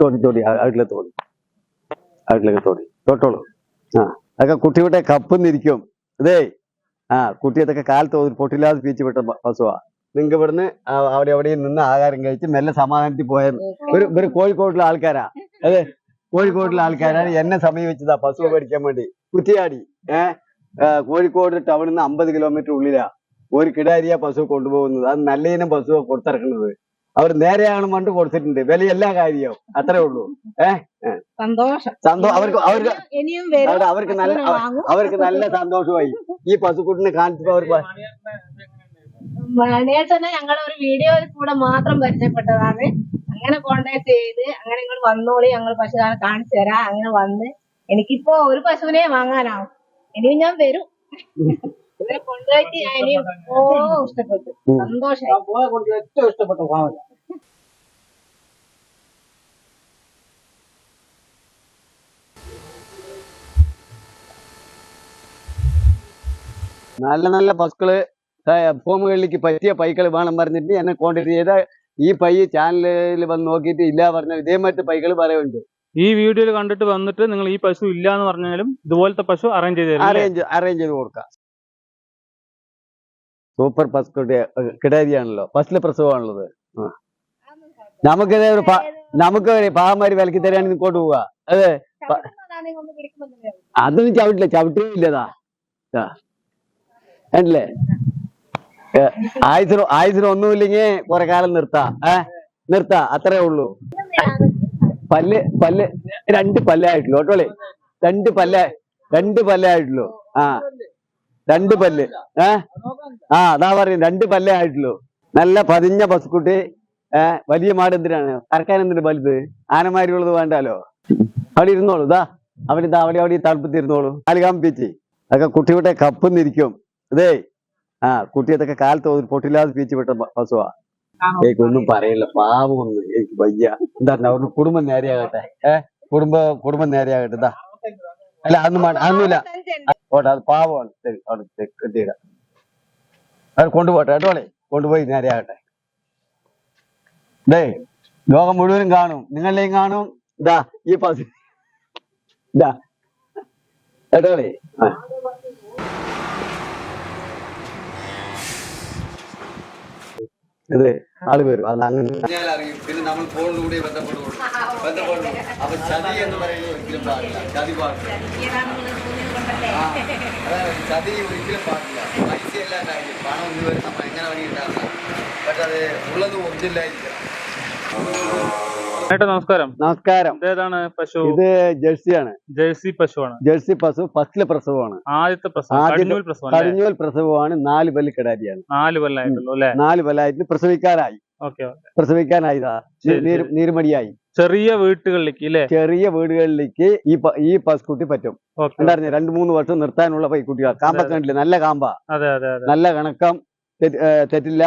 തോടി തോടി അവിട്ടിലെ തോടി. അവിട്ടിലേക്ക് തോടി. തൊട്ടോളൂ. ആ അതൊക്കെ കുട്ടിയുടെ കപ്പുന്നിരിക്കും അതേ ആ കുട്ടി അതൊക്കെ കാലത്ത് ഒരു പൊട്ടില്ലാതെ പീച്ച് വിട്ട പശുവാ. നിങ്ങൾക്ക് ഇവിടുന്ന് അവിടെ എവിടെയും നിന്ന് ആഹാരം കഴിച്ച് നല്ല സമാധാനത്തിൽ പോയ ഒരു ഒരു കോഴിക്കോട്ടിലെ ആൾക്കാരാ. അതെ കോഴിക്കോട്ടിലെ ആൾക്കാരാണ് എന്നെ സമീപിച്ചതാ പശുവ പഠിക്കാൻ വേണ്ടി. കുറ്റിയാടി ഏഹ് കോഴിക്കോട് ടൗണിൽ നിന്ന് അമ്പത് കിലോമീറ്റർ ഉള്ളിലാ. ഒരു കിടാരിയാ പശു കൊണ്ടുപോകുന്നത്. അത് നല്ല ഇനം പശുവാ കൊടുത്തിറക്കുന്നത്. അവർ നേരെയാണ് മണ്ട് കൊടുത്തിട്ടുണ്ട്. വില എല്ലാ കാര്യവും. അത്രേ ഉള്ളൂ. ഏഹ് സന്തോഷം. സന്തോ അവർക്ക് അവർക്ക് അവർക്ക് നല്ല അവർക്ക് നല്ല സന്തോഷമായി. ഈ പശുക്കുട്ടിനെ കാണിച്ചപ്പോ അവർക്ക് മണിയേട്ടനെ ഞങ്ങളുടെ ഒരു വീഡിയോയിൽ കൂടെ മാത്രം പരിചയപ്പെട്ടതാണ്. അങ്ങനെ കോണ്ടാക്ട് ചെയ്ത് അങ്ങനെ ഇങ്ങോട്ട് വന്നോളി. ഞങ്ങൾ പശു കാണിച്ചു തരാം. അങ്ങനെ വന്ന് എനിക്കിപ്പോ ഒരു പശുവിനെ വാങ്ങാനാവും. ഇനിയും ഞാൻ വരും. ഇവരെ കൊണ്ടുപോയിട്ട് ഞാൻ ഇനിയും ഓ ഇഷ്ടപ്പെട്ടു. ഏറ്റവും ഇഷ്ടപ്പെട്ട ഭാവന നല്ല നല്ല പസ്കൾ ഫോമുകളിലേക്ക് പറ്റിയ പൈക്കൾ വേണം പറഞ്ഞിട്ട് എന്നെ കോണ്ടാക്ട് ചെയ്ത ഈ പൈ ചാനലിൽ വന്ന് നോക്കിയിട്ട് ഇല്ല പറഞ്ഞ ഇതേ മറ്റ് പൈക്കൾ പറയുന്നുണ്ട്. ഈ വീഡിയോയിൽ കണ്ടിട്ട് വന്നിട്ട് നിങ്ങൾ ഈ പശു ഇല്ല എന്ന് പറഞ്ഞാലും ഇതുപോലത്തെ പശു അറേഞ്ച് ചെയ്ത് അറേഞ്ച് അറേഞ്ച് ചെയ്ത് കൊടുക്കാം. സൂപ്പർ പശുക്കുട്ടി കിടാരിയാണല്ലോ. ഫസ്റ്റിലെ പ്രസവമാണുള്ളത്. നമുക്ക് നമുക്ക് പാവന്മാര് വിലക്ക് തരാണെങ്കിൽ ഇങ്ങോട്ട് പോവാ. അതെ. അതൊന്നും ചവിട്ടില്ല. ചവിട്ടേ ഇല്ലതാ. അല്ലേ ആയുസിന് ഒന്നുമില്ലെങ്കിൽ കുറെ കാലം നിർത്താ. ഏ നിർത്താ. അത്രേ ഉള്ളൂ. പല്ല് പല്ല് രണ്ട് പല്ലായിട്ടുള്ളൂ. കേട്ടോളെ? രണ്ട് പല്ല രണ്ട് പല്ലായിട്ടുള്ളൂ. ആ. രണ്ട് പല്ല്. ഏ? ആ അതാ പറയും രണ്ട് പല്ലേ ആയിട്ടുള്ളൂ. നല്ല പതിഞ്ഞ പസുക്കുട്ടി ഏ വലിയ മാട് എന്തിനാണ്? കറക്കാൻ എന്തിനു വലുത് ആനമാരിയുള്ളത് വേണ്ടാലോ? അവിടെ ഇരുന്നോളൂ ഇതാ അവിടെ ഇതാ അവിടെ അവിടെ തണുപ്പത്തി ഇരുന്നോളൂ. കാൽ കാമ്പിച്ച്. അതൊക്കെ കുട്ടിയുടെ കപ്പുന്നിരിക്കും ഇതേ ആ കുട്ടിയതൊക്കെ കാലത്ത് ഒരു പൊട്ടില്ലാതെ പീച്ച് വിട്ട പശുവാ. ഒന്നും പറയില്ല. പാവമൊന്നും എനിക്ക് വയ്യ. എന്താ അവരുടെ കുടുംബം നേരെയാകട്ടെ. ഏഹ് കുടുംബ കുടുംബം നേരെയാകട്ടെ. ഇതാ അല്ല അതൊന്നും വേണ്ട അതൊന്നുമില്ല ഓട്ടെ അത് പാവമാണ് ശരി അവിടെ കെട്ടിയിടാം അത് കൊണ്ടുപോട്ടെ കേട്ടോളെ കൊണ്ടുപോയി നേരെയാകട്ടെ ഡേ ലോകം മുഴുവനും കാണും നിങ്ങളുടെയും കാണും. ഇതാ ഈ പസ് ഇതാ കേട്ടോളെ ആ. ഇത് ആൾ വരും അത് അങ്ങനെ പിന്നെ നമ്മൾ ഫോണിലൂടെ ബന്ധപ്പെടുള്ളൂ ബന്ധപ്പെടുള്ളൂ അപ്പൊ ചതി എന്ന് പറയുന്നത് ഒരിക്കലും പാടില്ല. ചതി പാടില്ല. ആ, അതാണ് ചതി ഒരിക്കലും പാടില്ല. പൈസ എല്ലാം കാര്യം. പണം ഒന്ന് വരും നമ്മൾ എങ്ങനെ വേണമെങ്കിൽ ഉണ്ടാക്കാം പക്ഷെ അത് ഉള്ളത് ഒറിജിനലായിരിക്കണം ഏട്ടാ നമസ്കാരം. നമസ്കാരം. ഏതാണ് പശു? ഇത് ജേഴ്സിയാണ്. ജേഴ്സി പശുവാണ്. ജേഴ്സി പശു ഫസ്റ്റിലെ പ്രസവമാണ്. ആദ്യത്തെ പ്രസവം പ്രസവം കടിഞ്ഞൂൽ പ്രസവമാണ് നാല് പല്ല് കിടാരിയാണ്. നാല് പല്ലായിട്ടുള്ളൂ അല്ലേ? നാല് പല്ലായിട്ട് പ്രസവിക്കാനായി. പ്രസവിക്കാനായി പ്രസവിക്കാനായതാ. ചെറിയ വീട്ടുകളിലേക്ക് അല്ലേ ചെറിയ വീടുകളിലേക്ക് ഈ ഈ പശുക്കുട്ടി പറ്റും. എന്താ രണ്ടു മൂന്ന് വർഷം നിർത്താനുള്ള പൈക്കുട്ടികൾ കാമ്പ കണ്ടില്ലേ? നല്ല കാമ്പ. നല്ല കണക്കം തെറ്റില്ല.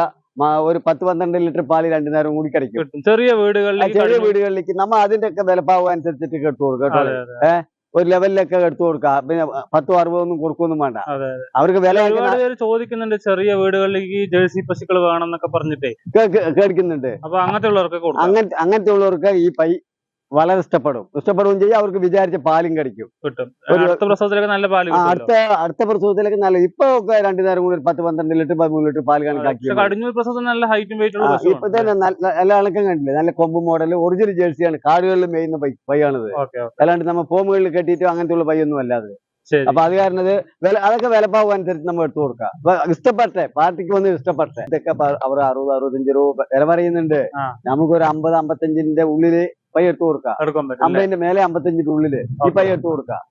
ഒരു പത്ത് പന്ത്രണ്ട് ലിറ്റർ പാൽ രണ്ടു നേരം കൂടി കിടക്കും. ചെറിയ വീടുകളിലേക്ക് ചെറിയ വീടുകളിലേക്ക് നമ്മ അതിന്റെ ഒക്കെ വിലപ്പാവ് അനുസരിച്ചിട്ട് കെട്ടു. കൊടുക്കും കേട്ടോ ഏഹ് ഒരു ലെവലിലൊക്കെ എടുത്തു കൊടുക്കുക പിന്നെ പത്തും അറുപതൊന്നും കൊടുക്കൊന്നും വേണ്ട. അവർക്ക് വില ഒരുപാട് പേര് ചോദിക്കുന്നുണ്ട് ചെറിയ വീടുകളിലേക്ക് ജേഴ്സി പശുക്കൾ വേണം എന്നൊക്കെ പറഞ്ഞിട്ടേ കേൾക്കുന്നുണ്ട്. അപ്പൊ അങ്ങനത്തെ ഉള്ളവർക്ക് അങ്ങനത്തെ ഉള്ളവർക്ക് ഈ പൈ വളരെ ഇഷ്ടപ്പെടും. ഇഷ്ടപ്പെടുകയും ചെയ്യും. അവർക്ക് വിചാരിച്ച പാലും കടിക്കും. കിട്ടും. അടുത്ത പ്രസവത്തിലൊക്കെ നല്ല പാൽ അടുത്ത അടുത്ത പ്രസവത്തിലൊക്കെ നല്ല ഇപ്പൊ ഒക്കെ രണ്ടു നേരം കൂടി പത്ത് പന്ത്രണ്ട് ലിറ്റർ പതിമൂന്ന് ലിറ്റർ പാൽ കണക്കാക്കി നല്ല ഹൈറ്റും വെയിറ്റ് ഇപ്പൊ തന്നെ നല്ല ഇളക്കം കണ്ടില്ലേ നല്ല കൊമ്പ് മോഡൽ ഒറിജിനൽ ജേഴ്സിയാണ് കാടുകളിൽ മേയുന്ന പൈ പയ്യാണിത്. അല്ലാണ്ട് നമ്മൾ ഫോമുകളിൽ കെട്ടിയിട്ട് അങ്ങനത്തെ ഉള്ള പയ്യൊന്നും അല്ലാതെ അപ്പൊ അത് കാരണം വില അതൊക്കെ വിലപ്പാവ് അനുസരിച്ച് നമ്മൾ എടുത്തു കൊടുക്കാം ഇഷ്ടപ്പെട്ടെ പാർട്ടിക്ക് വന്ന് ഇഷ്ടപ്പെട്ടെ. ഇതൊക്കെ അവർ അറുപത് അറുപത്തഞ്ച് രൂപ വില പറയുന്നുണ്ട്. നമുക്കൊരു അമ്പത് അമ്പത്തഞ്ചിന്റെ ഉള്ളിൽ പൈ എടുത്തു കൊടുക്കാം എടുക്കാൻ പറ്റും അല്ലേ? അമ്പതിന്റെ മേലെ അമ്പത്തഞ്ചിന്റെ ഉള്ളിൽ. ഈ. പൈ എടുത്തു കൊടുക്കാം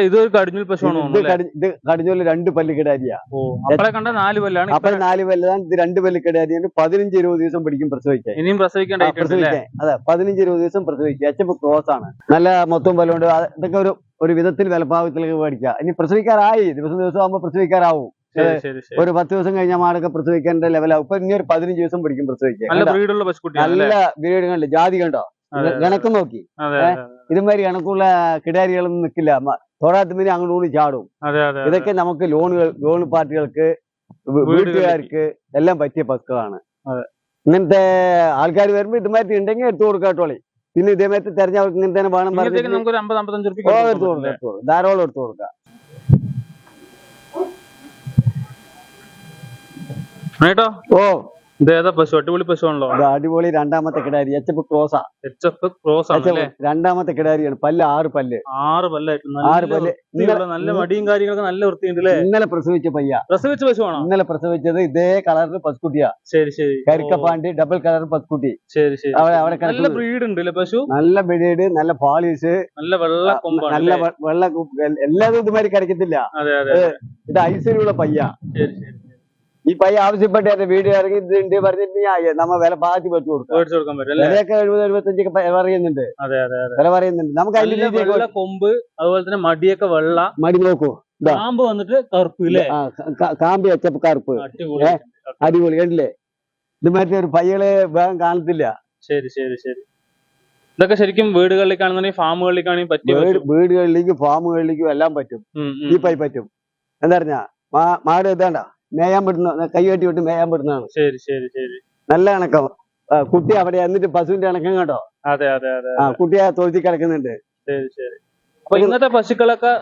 ഇത് ഒരു കടിഞ്ഞൂൽ പശുവാണ് ഇത് തോന്നുന്നു കടി- ഇത് കടിഞ്ഞോൽ രണ്ട് പല്ല് കിടാരിയാ. ഓ അപ്പളെ കണ്ട നാല് പല്ലാണ് അപ്പൊ നാല് പല്ലാണ് ഇത് രണ്ട് പല്ല് കിടാരിയാണ് പതിനഞ്ച് ഇരുപത് ദിവസം പിടിക്കും പ്രസവിക്കാൻ. ഇനിയും പ്രസവിക്കാൻ ആ, ഉണ്ട് അല്ലേ? പ്രസവിക്കാൻ അതെ പതിനഞ്ച് ഇരുപത് ദിവസം പ്രസവിക്കുക. എച്ച് ക്രോസ് ആണ്. നല്ല മൊത്തം ബലമുണ്ട് അത് ഇതൊക്കെ ഒരു ഒരു വിധത്തിൽ വിലഭാവത്തിലേക്ക് മേടിക്കുക. ഇനി പ്രസവിക്കാറായി. ദിവസം ദിവസം ആകുമ്പോൾ പ്രസവിക്കാറാവും. ഒരു പത്ത് ദിവസം കഴിഞ്ഞാൽ മാടൊക്കെ പ്രസവിക്കേണ്ട ലെവലാവും ഇപ്പൊ ഇനി ഒരു പതിനഞ്ച് ദിവസം പിടിക്കും പ്രസവിക്കാൻ. നല്ല വീട് കണ്ട്? ജാതി കണ്ടോ? കണക്ക് നോക്കി. ഇതുമാതിരി കണക്കുള്ള കിടാരികളൊന്നും നിൽക്കില്ല. തോടാത്തുമേനി അങ്ങോട്ട് ചാടും. ഇതൊക്കെ നമുക്ക് ലോണുകൾ ലോൺ പാർട്ടികൾക്ക്. വീട്ടുകാർക്ക് എല്ലാം പറ്റിയ പക്കളാണ്. ഇങ്ങനത്തെ ആൾക്കാർ വരുമ്പോ ഇതുമാതിരി ഉണ്ടെങ്കിൽ എടുത്തു കൊടുക്കാട്ടോളി പിന്നെ ഇതേമാതിരി തെരഞ്ഞെടുപ്പ് ഇങ്ങനത്തെ ഇങ്ങനെ തന്നെ വേണം ധാരാളം എടുത്തു കൊടുക്കാം. കേട്ടോ ഓ. പശു? അടിപൊളി പശു ആണല്ലോ ഇത് അടിപൊളി രണ്ടാമത്തെ കിടാരി എച്ച് എഫ് ക്രോസാ എച്ച് എഫ് ക്രോസ് ആണ് രണ്ടാമത്തെ കിടാരിയാണ്. പല്ല് ആറ് പല്ല്. ആറ് പല്ലായിട്ട് ആറ് പല്ല്. നല്ല മടിയും കാര്യങ്ങളൊക്കെ നല്ല വൃത്തിയുണ്ട് അല്ലേ ഇന്നലെ പ്രസവിച്ച പയ്യ. പ്രസവിച്ച പശുവാണോ? ഇന്നലെ പ്രസവിച്ചത് ഇതേ കളറിൽ പശുക്കുട്ടിയാ. ശരി ശരി. കരിക്കപ്പാണ്ടി ഡബിൾ കളർ പശുക്കുട്ടി. ശരി ശരി അവിടെ അവിടെ നല്ല ബ്രീഡ് ഉണ്ട് അല്ലേ പശു? നല്ല ബ്രീഡ് നല്ല പാളീസ് നല്ല വെള്ള നല്ല വെള്ള എല്ലാതും ഇതുമാതിരി അതെ ഇത് ഐശ്വര്യമുള്ള പയ്യ. ശരി ശരി. ഈ പയ്യ ആവശ്യപ്പെട്ട് എന്റെ വീഡിയോ ഇറങ്ങി ഇതുണ്ട് പറഞ്ഞിട്ട് ഞാൻ നമ്മ വില പാത്തി വെച്ച് കൊടുക്കാം. മേടിച്ചു കൊടുക്കാൻ പറ്റും അല്ലേ? വിലയൊക്കെ എഴുപത് എഴുപത്തഞ്ചൊക്കെ പറയുന്നുണ്ട്. അതെ അതെ അതെ. വില പറയുന്നുണ്ട്. നമുക്ക് അതിന്റെ നല്ല കൊമ്പ് അതുപോലെ തന്നെ മടിയൊക്കെ വെള്ള. മടി നോക്കൂ. ഇതാ. കാമ്പ് വന്നിട്ട് കറുപ്പ് ഇല്ലേ? ആ, ക- കാമ്പി വെച്ചപ്പോ കറുപ്പ്. അടിപൊളി അടിപൊളി. കണ്ടില്ലേ? ഇതുമാതിരി ഒരു പയ്യകളെ വേഗം കാണത്തില്ല. ശരി ശരി ശരി. ഇതൊക്കെ ശരിക്കും വീടുകളിലേക്കാണെന്നുണ്ടെങ്കിൽ ഫാമുകളിലേക്കാണെങ്കിൽ പറ്റിയ വീട്. വീടുകളിലേക്കും ഫാമുകളിലേക്കും എല്ലാം പറ്റും. ഈ പൈ പറ്റും. എന്താ പറഞ്ഞാ? മാട് ഇതാണ്ട? മേയാൻ പെടുന്ന കൈ കെട്ടി വിട്ട് മേയാൻ പെടുന്നതാണ് ശരി ശരി ശരി. നല്ല ഇണക്കം കുട്ടി അവിടെ എന്നിട്ട് പശുവിന്റെ ഇണക്കം കേട്ടോ? അതെ അതെ അതെ ആ കുട്ടി ആ തൊഴുത്തി കിടക്കുന്നുണ്ട്. ശരി ശരി. അപ്പൊ ഇന്നത്തെ പശുക്കളൊക്കെ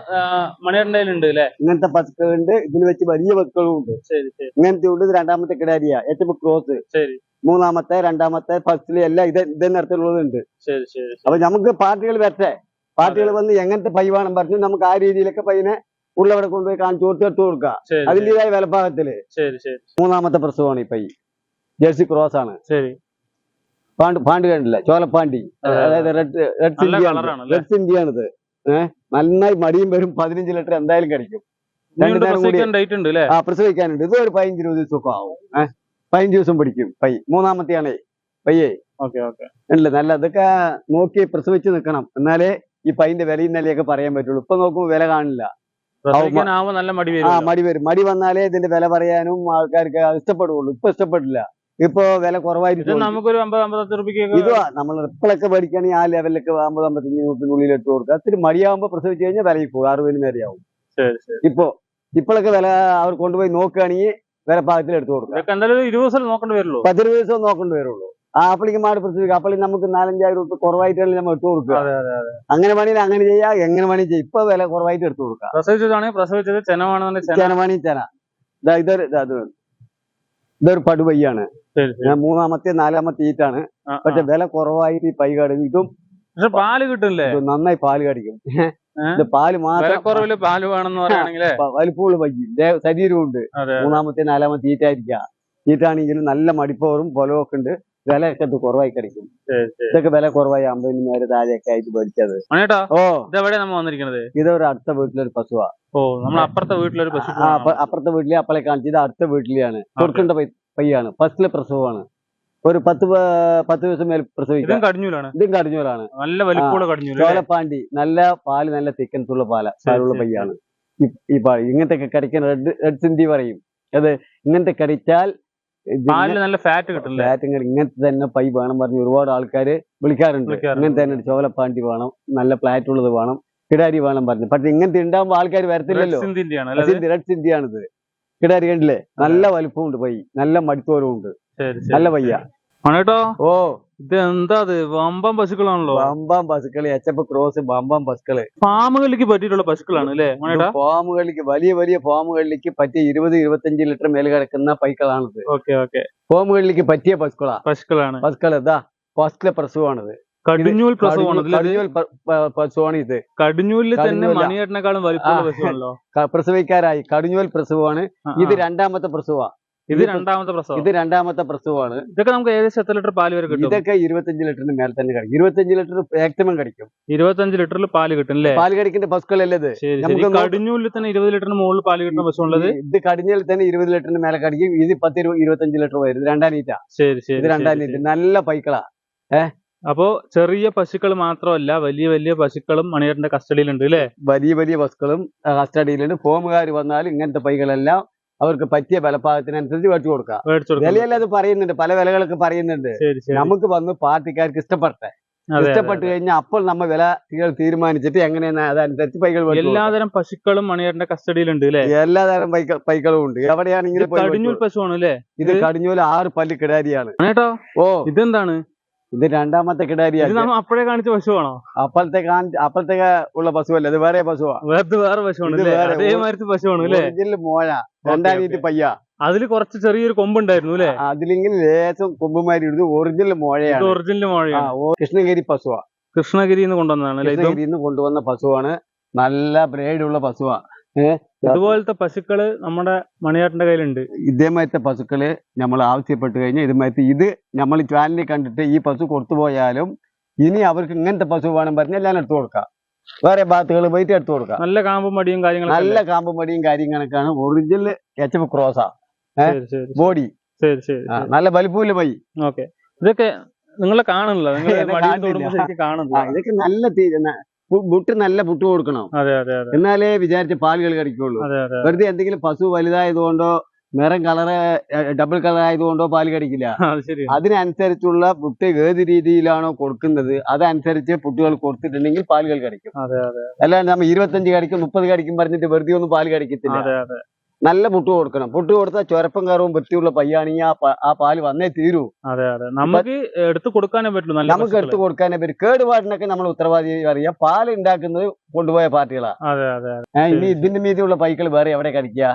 മണിയണ്ടയിലുണ്ട് അല്ലേ? ഇങ്ങനത്തെ പശുക്കളുണ്ട്. ഇതിൽ വെച്ച് വലിയ പശുക്കളും ഉണ്ട് ശരി ശരി. ഇങ്ങനത്തെ ഉണ്ട് ഇത് രണ്ടാമത്തെ കിടാരിയ. ഏറ്റവും ക്രോസ് ശരി. മൂന്നാമത്തെ രണ്ടാമത്തെ ഫസ്റ്റിൽ എല്ലാം ഇത് ഇതേ നിരത്തിലുള്ളതുണ്ട്. ശരി ശരി അപ്പൊ നമുക്ക് പാർട്ടികൾ വരട്ടെ. പാർട്ടികൾ വന്ന് എങ്ങനത്തെ പൈവാണെന്ന് പറഞ്ഞു നമുക്ക് ആ രീതിയിലൊക്കെ പയ്യനെ ഉള്ളവിടെ കൊണ്ടുപോയി കാണിച്ചു കൊടുത്ത് എടുത്തു കൊടുക്കുക. അതിന്റെതായ വിലഭാഗത്തിൽ. ശരി ശരി. മൂന്നാമത്തെ പ്രസവമാണ് ഈ പൈ ജേഴ്സി ക്രോസ് ആണ്. പാണ്ട് പാണ്ട് കണ്ടില്ല ചോലപ്പാണ്ടി. അതെ, അതെ. അതായത് റെഡ് റെഡ് സിന്ധി സിന്ധിയാണ് റെഡ് സിന്ധിയാണിത്. ഏഹ് നന്നായി മടിയും വരും. പതിനഞ്ച് ലിറ്റർ എന്തായാലും കഴിക്കും. നേരം കൂടി- ആ പ്രസവിക്കാനുണ്ട്. ഇത് ഒരു പതിനഞ്ച് ഇരുപത് ദിവസമൊക്കെ ആവും. ഏഹ് പതിനഞ്ച് ദിവസം പിടിക്കും. പൈ മൂന്നാമത്തെയാണേ പയ്യേ. ഉണ്ട് നല്ല അതൊക്കെ നോക്കി പ്രസവിച്ച് നിൽക്കണം. എന്നാലേ ഈ പൈന്റെ വിലയും നിലയൊക്കെ പറയാൻ പറ്റുള്ളൂ. ഇപ്പൊ നോക്കുമ്പോൾ വില കാണില്ല. ആ മടി വരും. മടി വന്നാലേ ഇതിന്റെ വില പറയാനും ആൾക്കാർക്ക് ഇഷ്ടപ്പെടുള്ളൂ. ഇപ്പൊ ഇഷ്ടപ്പെടില്ല ഇപ്പൊ വില കുറവായിരിക്കും നമുക്കൊരു അമ്പത് അമ്പത്തഞ്ച് റുപ്യക്ക് ഇത് നമ്മൾ റിപ്പിളൊക്കെ മേടിക്കുകയാണെങ്കിൽ ആ ലെവലിലൊക്കെ അമ്പത് അമ്പത്തഞ്ച് നൂറ്റിനുള്ളിൽ ഇട്ട് കൊടുക്കുക. അത്തിരി മടിയാവുമ്പോ പ്രസവിച്ചു കഴിഞ്ഞാൽ വില പോകും. അറുപതിന് നേരെയാവും. ഇപ്പോ ഇപ്പോഴൊക്കെ വില അവർ കൊണ്ടുപോയി നോക്കുകയാണെങ്കിൽ വില പാകത്തിൽ എടുത്തു കൊടുക്കും എന്തായാലും ഒരു ഇരുപത് ദിവസം നോക്കേണ്ടി വരുള്ളൂ. പത്തിരുപത് ദിവസം നോക്കേണ്ടി വരുള്ളൂ. ആ അപ്പളിക്ക് മാട് പ്രസവിക്കുക അപ്പളി നമുക്ക് നാലഞ്ചായിരം രൂപ കുറവായിട്ടാണ് നമ്മൾ എടുത്തു കൊടുക്കുക. അങ്ങനെ വേണമെങ്കിൽ അങ്ങനെ ചെയ്യാം എങ്ങനെ വേണമെങ്കിൽ ചെയ്യാം. ഇപ്പൊ വില കുറവായിട്ട് എടുത്തു കൊടുക്കുക പ്രസവിച്ചതാണെങ്കിൽ പ്രസവിച്ചത് ചെനവാണെന്നുണ്ടെങ്കിൽ ചെന. ചേന ഇതാ ഇതൊരു ഇതാ ഇതൊരു പടുപയ്യാണ് മൂന്നാമത്തെ നാലാമത്തെ ഈറ്റാണ്. പക്ഷെ വില കുറവായിട്ട് ഈ പൈ കടക്കും ഇതും പക്ഷെ പാൽ കിട്ടില്ലേ നന്നായി പാൽ കടിക്കും. പാൽ മാത്രം പാൽ വേണമെന്ന് പറയുകയാണെങ്കിലേ? വലിപ്പമുള്ള പയ്യും ശരീരമുണ്ട്. മൂന്നാമത്തെ നാലാമത്തെ ഈറ്റായിരിക്കാം. ഈറ്റാണെങ്കിലും നല്ല മടിപ്പവറും പൊലവൊക്കെ ഉണ്ട്. വിലയൊക്കെ ഇത് കുറവായി കിടക്കും ഇതൊക്കെ വില കുറവായി അമ്പതിന് നേരെ താഴെയൊക്കെ ആയിട്ട് മേടിച്ചത്. മണിയേട്ടാ ഓ. ഇതെവിടെ വന്നിരിക്കുന്നത് ഇതൊരു അടുത്ത വീട്ടിലൊരു പശുവാ. ഓ നമ്മൾ അപ്പുറത്തെ വീട്ടിലൊരു പശു അപ്പുറത്തെ വീട്ടിലെ അപ്പളെ കാണിച്ചു ഇത് അടുത്ത വീട്ടിലെയാണ്. കൊടുക്കേണ്ട പയ്യാണ്. ഫസ്റ്റിലെ പ്രസവമാണ്. ഒരു പത്ത് പത്ത് ദിവസം മേൽ ഇതും പ്രസവിക്കാം കടിഞ്ഞൂലാണ്. ഇതും കടിഞ്ഞൂലാണ്. നല്ല വലിപ്പമുള്ള കടിഞ്ഞൂല ചോലപ്പാണ്ടി. നല്ല പാൽ നല്ല തിക്കൻസുള്ള പാല. പാലുള്ള പയ്യാണ്. ഈ- ഈ പാൽ. ഇങ്ങനത്തെ കടിക്കാൻ റെഡ് റെഡ് സിന്ധി പറയും. അത് ഇങ്ങനത്തെ കടിച്ചാൽ പാലിൽ നല്ല ഫാറ്റ് കിട്ടില്ലേ കിട്ടും ഇങ്ങനത്തെ തന്നെ പൈ വേണം പറഞ്ഞ് ഒരുപാട് ആൾക്കാര് വിളിക്കാറുണ്ട്. ഇങ്ങനത്തെ തന്നെ ചോലപ്പാണ്ടി വേണം നല്ല ഫ്ലാറ്റ് ഉള്ളത് വേണം കിടാരി വേണം പറഞ്ഞു. പക്ഷെ ഇങ്ങനത്തെ ഉണ്ടാകുമ്പോൾ ആൾക്കാർ വരത്തില്ലല്ലോ. റെഡ് സിന്ധിയാണിത് കിടാരി കണ്ടില്ലേ? നല്ല വലിപ്പമുണ്ട് പൈ. നല്ല മടിത്തോരവും ഉണ്ട് നല്ല പയ്യ. ഓ. ഇത് വമ്പം പശുക്കളാണല്ലോ. വമ്പം പശുക്കൾ എച്ചപ്പ ക്രോസ് വമ്പം പശുക്കൾ. ഫാമുകളിലേക്ക് പറ്റിയിട്ടുള്ള പശുക്കളാണ് അല്ലേ ഫാമുകളിലേക്ക് വലിയ വലിയ ഫാമുകളിലേക്ക് പറ്റിയ ഇരുപത് ഇരുപത്തിയഞ്ച് ലിറ്റർ മേൽ കിടക്കുന്ന പൈക്കളാണിത്. Okay okay. ഫാമുകളിലേക്ക് പറ്റിയ പശുക്കളാ. പശുക്കളാണ്. പശുക്കൾ ഇതാ പശുക്കള പ്രസവമാണിത് കടിഞ്ഞൂൽ പ്രസവമാണ് കടിഞ്ഞൂൽ പശുവാണ് ഇത് കടിഞ്ഞൂലിൽ തന്നെ മണിയേട്ടനേക്കാളും പ്രസവിക്കാരായി. കടിഞ്ഞൂൽ പ്രസവമാണ് ഇത് രണ്ടാമത്തെ പ്രസവ. ഇത് രണ്ടാമത്തെ പ്രസവം. ഇത് രണ്ടാമത്തെ പ്രസവമാണ്. ഇതൊക്കെ നമുക്ക് ഏകദേശം എത്ര ലിറ്റർ പാൽ വരെ കിട്ടും? ഇതൊക്കെ ഇരുപത്തഞ്ച് ലിറ്ററിന് മേലെ തന്നെ കടിക്കും ഇരുപത്തഞ്ച് ലിറ്റർ മാക്സിമം കടിക്കും ഇരുപത്തഞ്ച് ലിറ്ററിൽ പാൽ കിട്ടും അല്ലേ? പാൽ കടിക്കേണ്ട പശുക്കളല്ലേ ഇത്? നമുക്ക്. കടിഞ്ഞൂലിൽ തന്നെ ഇരുപത് ലിറ്ററിന് മുകളിൽ പാൽ കിട്ടുന്ന പശു ഉള്ളത് ഇത് കടിഞ്ഞാൽ തന്നെ ഇരുപത് ലിറ്ററിന് മേലെ കടിക്കും. ഇത് പത്ത് ഇരുപത് ഇരുപത്തഞ്ച് ലിറ്റർ വരും. ഇത് രണ്ടാം നീറ്റ. ശരി ശരി ഇത് രണ്ടാം നീറ്റ്. നല്ല പൈക്കളാ. അപ്പോ ചെറിയ പശുക്കൾ മാത്രമല്ല വലിയ വലിയ പശുക്കളും മണിയറിന്റെ കസ്റ്റഡിയിലുണ്ട് അല്ലേ? വലിയ വലിയ പശുക്കളും കസ്റ്റഡിയിലുണ്ട്. ഫോമുകാർ വന്നാൽ ഇങ്ങനത്തെ പൈകളെല്ലാം അവർക്ക് പറ്റിയ ബലപാകത്തിനനുസരിച്ച് മേടിച്ചു കൊടുക്കാം. മേടിച്ചു കൊടുക്കും. വിലയെല്ലാം അത് പറയുന്നുണ്ട്. പല വിലകളൊക്കെ പറയുന്നുണ്ട്. നമുക്ക് വന്ന് പാർട്ടിക്കാർക്ക് ഇഷ്ടപ്പെട്ടെ ഇഷ്ടപ്പെട്ടു കഴിഞ്ഞാൽ അപ്പോൾ നമ്മ വില തീരുമാനിച്ചിട്ട് എങ്ങനെയാണ് അതനുസരിച്ച് പൈകൾ. എല്ലാതരം പശുക്കളും മണിയേട്ടന്റെ കസ്റ്റഡിയിലുണ്ട് അല്ലേ എല്ലാതരം പൈകളും പൈക്കളും ഉണ്ട് എവിടെയാണെങ്കിലും കടിഞ്ഞൂൽ പശു പശുവാണ് അല്ലേ ഇത് കടിഞ്ഞൂൽ ആറ് പല്ല് കിടാരിയാണ്. ഓ. ഇതെന്താണ്? ഇത് രണ്ടാമത്തെ കിടാരിയാണ് അപ്പോഴേ കാണിച്ച പശുവാണോ? അപ്പോഴത്തെ അപ്പോഴത്തെ ഉള്ള പശുവല്ല? ഇത് വേറെ പശുവാ. വേറെ വേറെ പശുവാണ് വേറെ. പശുവാണ് ഒറിജിനൽ മോഴ രണ്ടാം ഓക്കേ. പയ്യ. അതിൽ കുറച്ച് ചെറിയൊരു കൊമ്പുണ്ടായിരുന്നു അല്ലേ? അതിലെങ്കിൽ ലേശം കൊമ്പുമാരി എടുത്ത് ഒറിജിനൽ മോഴയാണ്. ഒറിജിനൽ മോഴയാണ്. കൃഷ്ണഗിരി പശുവാ. കൃഷ്ണഗിരിന്ന് കൊണ്ടുവന്നാണ് കൊണ്ടുവന്നതാണ് കൃഷ്ണഗിരിയിൽ കൊണ്ടുവന്ന പശുവാണ്. നല്ല ബ്രേഡുള്ള പശുവാ. പശുവാ ഇതുപോലത്തെ പശുക്കൾ നമ്മുടെ മണിയാട്ടിന്റെ കയ്യിലുണ്ട്. ഇതേമാതിരത്തെ പശുക്കൾ നമ്മൾ ആവശ്യപ്പെട്ട് കഴിഞ്ഞാൽ ഇതുമായിട്ട് ഇത് നമ്മൾ ചാനലിൽ കണ്ടിട്ട് ഈ പശു കൊടുത്തുപോയാലും ഇനി അവർക്ക് ഇങ്ങനത്തെ പശു വേണം പറഞ്ഞാൽ എല്ലാം എടുത്തു കൊടുക്കാം. വേറെ ഭാഗത്തുകൾ പോയിട്ട് എടുത്തു കൊടുക്കാം. നല്ല കാമ്പും മടിയും കാര്യങ്ങൾ നല്ല കാമ്പും മടിയും കാര്യങ്ങളൊക്കെയാണ്. ഒറിജിനൽ എച്ച് എഫ് ക്രോസാ ബോഡി ശരി ശരി നല്ല വലിപ്പമില്ല പൈ ഓക്കെ. ഇതൊക്കെ നിങ്ങളെ കാണുന്നില്ല. ഇതൊക്കെ നല്ല ബുട്ട് നല്ല പുട്ട് കൊടുക്കണം. എന്നാലേ വിചാരിച്ച പാലുകൾ കടിക്കുള്ളൂ. വെറുതെ എന്തെങ്കിലും പശു വലുതായതുകൊണ്ടോ നിറം കളറ് ഡബിൾ കളർ ആയതുകൊണ്ടോ പാൽ കടിക്കില്ല. അതിനനുസരിച്ചുള്ള പുട്ട് ഏത് രീതിയിലാണോ കൊടുക്കുന്നത് അതനുസരിച്ച് പുട്ടുകൾ കൊടുത്തിട്ടുണ്ടെങ്കിൽ പാലുകൾ കടിക്കും. അല്ലാണ്ട് നമ്മ ഇരുപത്തഞ്ച് കടിക്കും മുപ്പത് കടിക്കും പറഞ്ഞിട്ട് വെറുതെ ഒന്നും പാൽ കടിക്കത്തില്ല. നല്ല പുട്ട് കൊടുക്കണം. പുട്ട് കൊടുത്താൽ ചുരപ്പം കറവും വൃത്തിയുള്ള പയ്യാണെങ്കിൽ ആ പാൽ വന്നേ തീരൂ. അതെ അതെ. നമുക്ക് എടുത്തു കൊടുക്കാനേ പറ്റുള്ളൂ നമുക്ക് എടുത്തു. കൊടുക്കാനേ പറ്റും. കേടുപാടിനൊക്കെ നമ്മൾ ഉത്തരവാദി അറിയാം. പാൽ ഉണ്ടാക്കുന്നത് കൊണ്ടുപോയ പാർട്ടികളാ. അതെ അതെ ഏ, ഇനി ഇതിന്റെ മീതിയുള്ള പൈക്കൾ വേറെ എവിടെ കടിക്കുക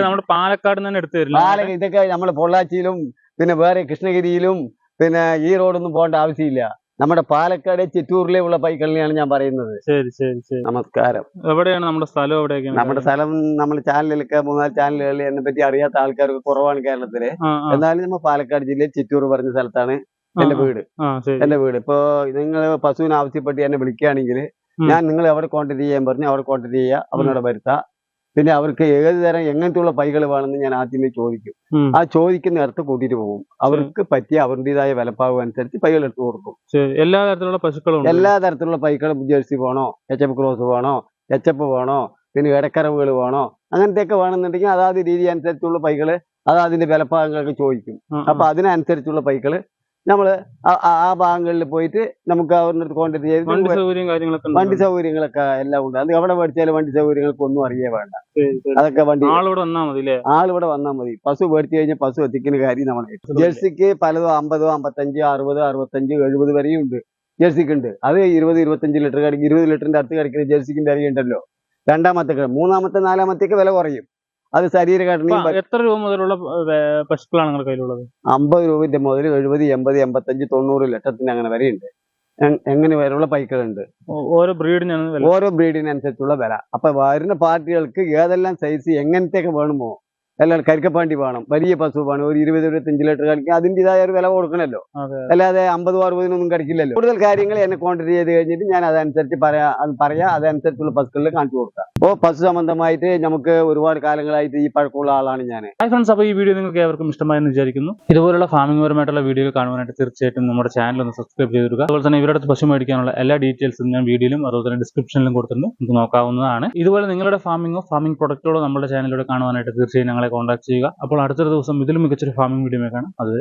നമ്മുടെ പാലക്കാട് തന്നെ എടുത്തു തരും ഇതൊക്കെ നമ്മൾ പൊള്ളാച്ചിയിലും പിന്നെ വേറെ കൃഷ്ണഗിരിയിലും പിന്നെ ഈ റോഡൊന്നും പോകേണ്ട ആവശ്യമില്ല. നമ്മുടെ പാലക്കാട് ചിറ്റൂരിലെ ഉള്ള പൈക്കളിനെയാണ് ഞാൻ പറയുന്നത്. ശരി ശരി ശരി. നമസ്കാരം. എവിടെയാണ് നമ്മുടെ സ്ഥലം എവിടെയൊക്കെയാണ്? നമ്മുടെ സ്ഥലം നമ്മൾ ചാനലിലൊക്കെ മൂന്നാൽ ചാനലുകളിൽ എന്നെ പറ്റി അറിയാത്ത ആൾക്കാർക്ക് കുറവാണ് കേരളത്തിൽ. എന്നാലും നമ്മൾ പാലക്കാട് ജില്ലയിൽ ചിറ്റൂർ പറഞ്ഞ സ്ഥലത്താണ് എന്റെ വീട്. എന്റെ വീട്. ഇപ്പോ നിങ്ങൾ പശുവിനെ ആവശ്യപ്പെട്ട് എന്നെ വിളിക്കുകയാണെങ്കിൽ ഞാൻ നിങ്ങൾ എവിടെ കോൺടാക്ട് ചെയ്യാൻ പറഞ്ഞു അവിടെ കോൺടാക്ട് ചെയ്യുക അവനോട് വരുത്താം. പിന്നെ അവർക്ക് ഏത് തരം എങ്ങനത്തെയുള്ള പൈകൾ വേണമെന്ന് ഞാൻ ആദ്യമേ ചോദിക്കും. ആ ചോദിക്കുന്ന നേരത്തെ കൂട്ടിയിട്ട് പോകും. അവർക്ക് പറ്റിയ അവരുടേതായ വിലപ്പാവ് അനുസരിച്ച് പൈകൾ എടുത്തു കൊടുക്കും. എല്ലാ തരത്തിലുള്ള പശുക്കളും എല്ലാ തരത്തിലുള്ള പൈക്കളും ജേഴ്സി വേണോ എച്ച് എഫ് ക്രോസ് വേണോ എച്ച് എഫ് വേണോ പിന്നെ ഇടക്കറവുകൾ വേണോ അങ്ങനത്തെയൊക്കെ വേണമെന്നുണ്ടെങ്കിൽ അതാത് രീതി അനുസരിച്ചുള്ള പൈകൾ അതാതിന്റെ വിലപ്പാവങ്ങളൊക്കെ ചോദിക്കും. അപ്പൊ അതിനനുസരിച്ചുള്ള പൈക്കൾ നമ്മൾ ആ- ഭാഗങ്ങളിൽ പോയിട്ട് നമുക്ക് അവരുടെ അടുത്ത് കോൺടാക്ട് വണ്ടി ചെയ്ത്. വണ്ടി സൗകര്യങ്ങളൊക്കെ എല്ലാം ഉണ്ട്. അത് എവിടെ മേടിച്ചാലും വണ്ടി സൗകര്യങ്ങൾക്ക് ഒന്നും അറിയേ വേണ്ട. അതൊക്കെ വണ്ടി ആളിവിടെ വന്നാൽ മതി. പശു മേടിച്ചു കഴിഞ്ഞാൽ പശു എത്തിക്കുന്ന കാര്യം നമ്മൾ ജേഴ്സിക്ക് പലതും അമ്പതോ അമ്പത്തഞ്ച് അറുപത് അറുപത്തഞ്ച് എഴുപത് വരെയും ഉണ്ട്. ജേഴ്സിക്ക് ഉണ്ട്. അത് ഇരുപത് ഇരുപത്തഞ്ച് ലിറ്റർ കടിക്കും ഇരുപത് ലിറ്ററിന്റെ അടുത്ത് കടിക്കുന്ന അരി ഉണ്ടല്ലോ. രണ്ടാമത്തെ മൂന്നാമത്തെ നാലാമത്തേക്ക് വില കുറയും. അത് ശരീരഘടനയും എത്ര രൂപ മുതലുള്ള പശുക്കളാണ് നിങ്ങളുടെ കയ്യിലുള്ളത്? അമ്പത് രൂപന്റെ മുതൽ എഴുപത് എൺപത് എൺപത്തഞ്ച് തൊണ്ണൂറ് ലക്ഷത്തിന് അങ്ങനെ വരെയുണ്ട്. എങ്ങനെ വരെയുള്ള പൈക്കളുണ്ട്? ഓരോ ബ്രീഡിനാണ് വില? ഓരോ ബ്രീഡിനനുസരിച്ചുള്ള വില. അപ്പൊ വരുന്ന പാർട്ടികൾക്ക് ഏതെല്ലാം സൈസ് എങ്ങനത്തെയൊക്കെ വേണമോ എല്ലാം കരിക്കപ്പാണ്ടി വേണം വലിയ പശു വേണം ഒരു ഇരുപത് ഇരുപത്തഞ്ച് ലിറ്റർ കടിക്കുക അതിന്റെതായ ഒരു വില കൊടുക്കണല്ലോ. അല്ലാതെ അമ്പതോ അറുപതിനൊന്നും കടിക്കില്ലല്ലോ. കൂടുതൽ കാര്യങ്ങൾ എന്നെ കോൺടാക്ട് ചെയ്ത് കഴിഞ്ഞിട്ട് ഞാൻ അതനുസരിച്ച് പറയാ അത് പറയാ അതനുസരിച്ചുള്ള പശുക്കളിൽ കാണിച്ചു കൊടുക്കാം. അപ്പോൾ പശു സംബന്ധമായിട്ട് നമുക്ക് ഒരുപാട് കാലങ്ങളായിട്ട് ഈ പഴക്കമുള്ള ആളാണ് ഞാൻ ഹായ് ഫ്രണ്ട്സ് അപ്പോൾ ഈ വീഡിയോ നിങ്ങൾക്ക് ഏവർക്കും ഇഷ്ടമായെന്ന് വിചാരിക്കുന്നു. ഇതുപോലുള്ള ഫാമിംഗ് പരമായിട്ടുള്ള വീഡിയോ കാണുവാനായിട്ട് തീർച്ചയായിട്ടും നമ്മുടെ ചാനൽ ഒന്ന് സബ്സ്ക്രൈബ് ചെയ്തിരിക്കുക. അതുപോലെ തന്നെ ഇവരുടെ പശു മേടിക്കാനുള്ള എല്ലാ ഡീറ്റെയിൽസും ഞാൻ വീഡിയോയിലും അതുപോലെ തന്നെ ഡിസ്ക്രിപ്ഷനിലും കൊടുത്തിട്ടുണ്ട്. നമുക്ക് നോക്കാവുന്നതാണ്. ഇതുപോലെ നിങ്ങളുടെ ഫാമിങ്ങോ ഫാമിംഗ് പ്രൊഡക്റ്റുകളോ നമ്മുടെ ചാനലിലൂടെ കാണുവാനായിട്ട് തീർച്ചയായും ഞങ്ങളെ കോൺടാക്ട് ചെയ്യുക. അപ്പോൾ അടുത്തൊരു ദിവസം ഇതിലും മികച്ചൊരു ഫാമിംഗ് വീഡിയോ കാണാം. അത്